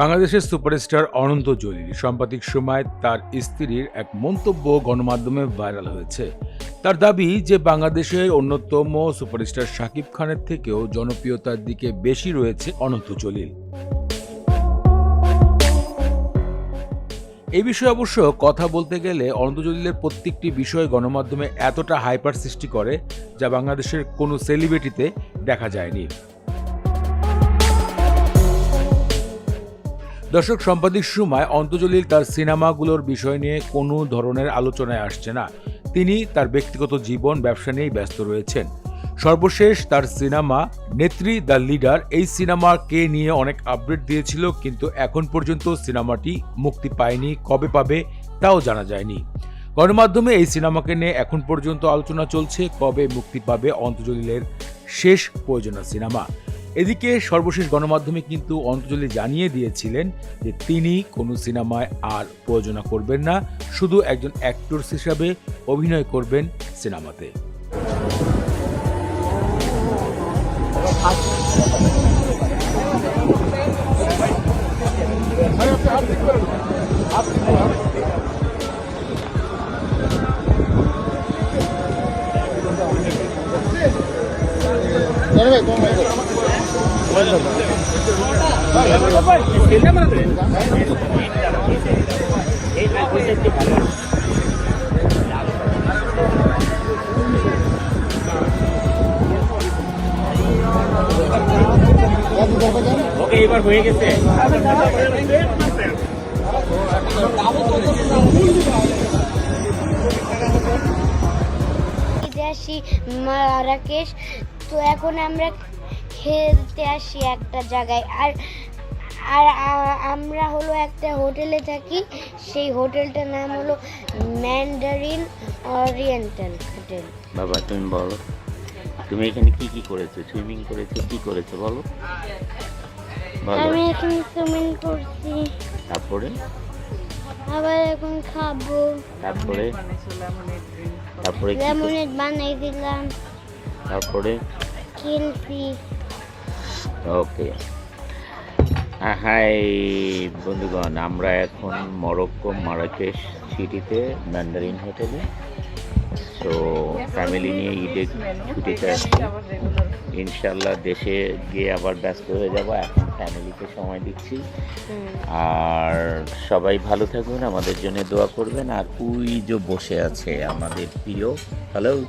বাংলাদেশের সুপারস্টার অনন্ত জলিল, সাম্প্রতিক সময় তার স্ত্রীর এক মন্তব্য গণমাধ্যমে ভাইরাল হয়েছে। তার দাবি যে বাংলাদেশের অন্যতম সুপারস্টার শাকিব খানের থেকেও জনপ্রিয়তার দিকে বেশি রয়েছে অনন্ত জলিল। এই বিষয়ে অবশ্য কথা বলতে গেলে অনন্ত জলিলের প্রত্যেকটি বিষয় গণমাধ্যমে এতটা হাইপার সৃষ্টি করে যা বাংলাদেশের কোনো সেলিব্রিটিতে দেখা যায়নি। দর্শক সম্পাদিক সময় অন্তজলিল তার সিনেমাগুলোর বিষয় নিয়ে কোনো ধরনের আলোচনায় আসছে না। তিনি তার ব্যক্তিগত জীবন, ব্যবসা নিয়েই ব্যস্ত রয়েছেন। সর্বশেষ তার সিনেমা নেত্রী দ্য লিডার। এই সিনেমাকে নিয়ে অনেক আপডেট দিয়েছিল, কিন্তু এখন পর্যন্ত সিনেমাটি মুক্তি পায়নি, কবে পাবে তাও জানা যায়নি। গণমাধ্যমে এই সিনেমাকে নিয়ে এখন পর্যন্ত আলোচনা চলছে, কবে মুক্তি পাবে অন্তজলিলের শেষ প্রয়োজনীয় সিনেমা। এদিকে সর্বশেষ গণমাধ্যমে কিন্তু অন্তজলি জানিয়ে দিয়েছিলেন যে তিনি কোনো সিনেমায় আর প্রযোজনা করবেন না, শুধু একজন অ্যাক্টরস হিসাবে অভিনয় করবেন সিনেমাতে। Gracias. ওকে এবার হয়ে গেছে। আসি মারাকেশ। তো এখন আমরা খেলতে আসি একটা জায়গায়। আর আর আমরা হলো একটা হোটেলে থাকি। সেই হোটেলটার নাম হলো ম্যান্ডারিন অরিয়েন্টাল হোটেল। বাবা তুমি বলো। তুমি এখানে কি কি করেছ? সুইমিং করেছ? কি করেছ? বলো। আমি এখন সুইমিং করছি। তারপরে? আবার এখন খাব। তারপরে? তারপরে লেমনেড বানাই দিলাম। তারপরে? খেলছি ওকে। হাই বন্ধুগণ আমরা এখন মরক্কো মারাকেশ সিটিতে ম্যান্ডারিন হোটেলে তো ফ্যামিলি নিয়ে ঈদে ছুটিতে আসছি ইনশাল্লাহ দেশে গিয়ে আবার ব্যস্ত হয়ে যাব। এখন ফ্যামিলিকে সময় দিচ্ছি। আর সবাই ভালো থাকুন আমাদের জন্য দোয়া করবেন। আর ওই যে বসে আছে আমাদের প্রিয়। হ্যালো